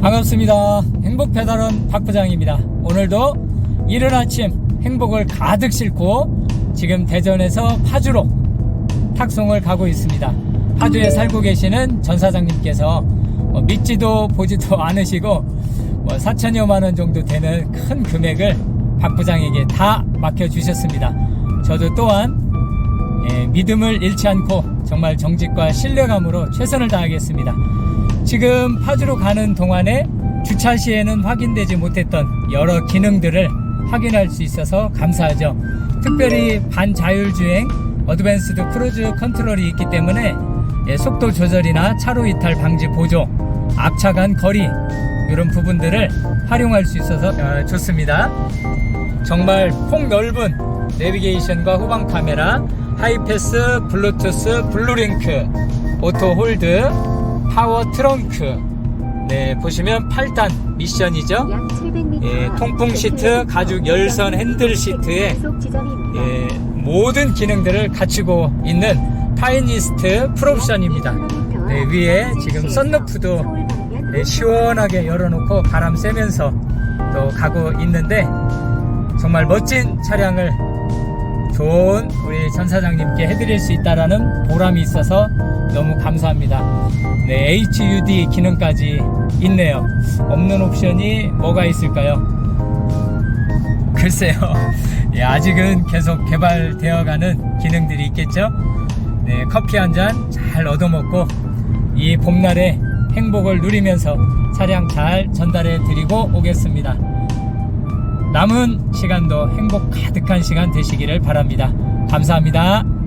반갑습니다. 행복 배달원 박 부장입니다. 오늘도 이른 아침 행복을 가득 싣고 지금 대전에서 파주로 탁송을 가고 있습니다. 파주에 살고 계시는 전 사장님께서 뭐 믿지도 보지도 않으시고 뭐 4천여만 원 정도 되는 큰 금액을 박 부장에게 다 맡겨 주셨습니다. 저도 또한 예, 믿음을 잃지 않고 정말 정직과 신뢰감으로 최선을 다하겠습니다. 지금 파주로 가는 동안에 주차 시에는 확인되지 못했던 여러 기능들을 확인할 수 있어서 감사하죠. 특별히 반자율주행 어드밴스드 크루즈 컨트롤이 있기 때문에 예, 속도 조절이나 차로 이탈 방지 보조, 앞차 간 거리 이런 부분들을 활용할 수 있어서 어, 좋습니다. 정말 폭넓은 내비게이션과 후방 카메라, 하이패스, 블루투스, 블루링크, 오토 홀드, 파워 트렁크. 네, 보시면 8단 미션이죠. 약 700m 예, 통풍 시트, 가죽 열선 핸들 시트에. 예, 모든 기능들을 갖추고 있는 파이니스트 풀옵션입니다. 네, 위에 지금 썬루프도 네, 시원하게 열어놓고 바람 쐬면서 또 가고 있는데 정말 멋진 차량을 좋은 우리 전 사장님께 해드릴 수 있다라는 보람이 있어서 너무 감사합니다. 네, HUD 기능까지 있네요. 없는 옵션이 뭐가 있을까요? 글쎄요. 예, 아직은 계속 개발되어가는 기능들이 있겠죠. 네, 커피 한 잔 잘 얻어먹고 이 봄날에 행복을 누리면서 차량 잘 전달해 드리고 오겠습니다. 남은 시간도 행복 가득한 시간 되시기를 바랍니다. 감사합니다.